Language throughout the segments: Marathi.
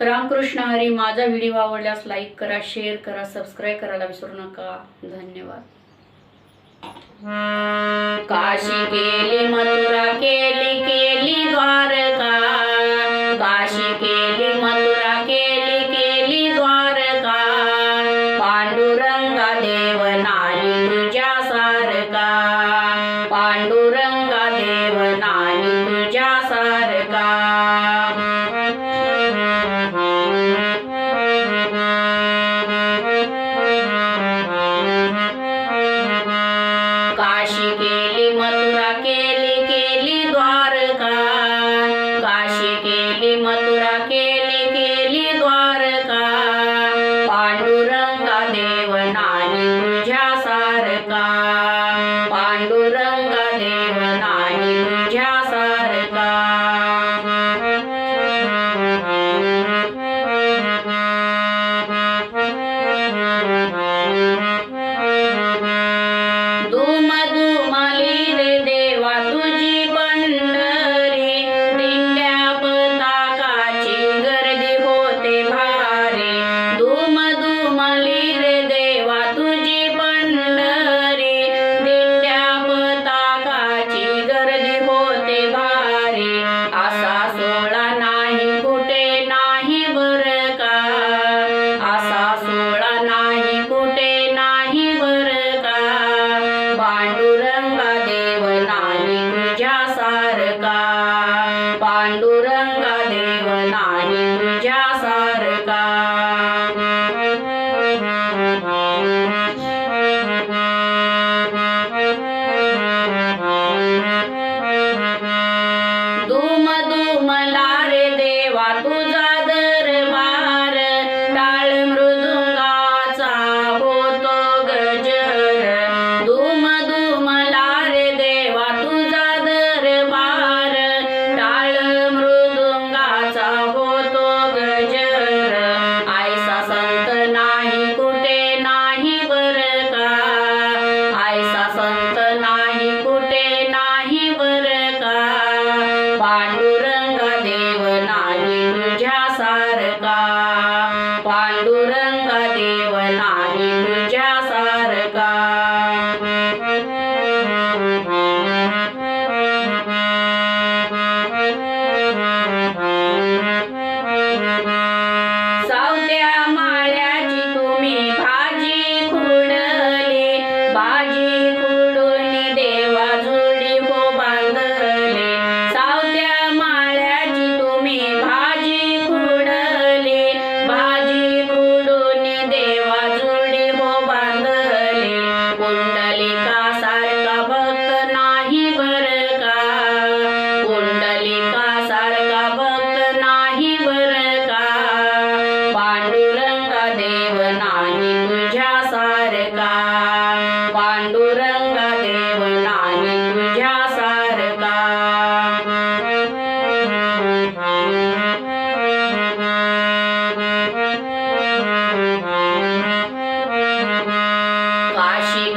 रामकृष्ण हरी माझा व्हिडिओ आवडल्यास लाईक करा शेअर करा सबस्क्राईब करायला विसरू नका. धन्यवाद. काशी केली मथुरा केली केली द्वारका. काशी केली मथुरा केली केली द्वारका. पांडुरंगा देव नारी तुझ्या सारका আশিকে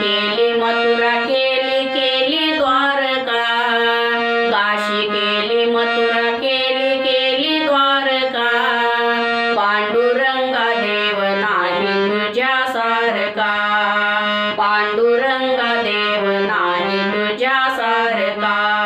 केली मथुरा केली केली द्वारका. काशी केली मथुरा केली केली द्वारका. पांडुरंगा देव नाही तुझ्या सारका पांडुरंगा देव नाही तुझ्या सारका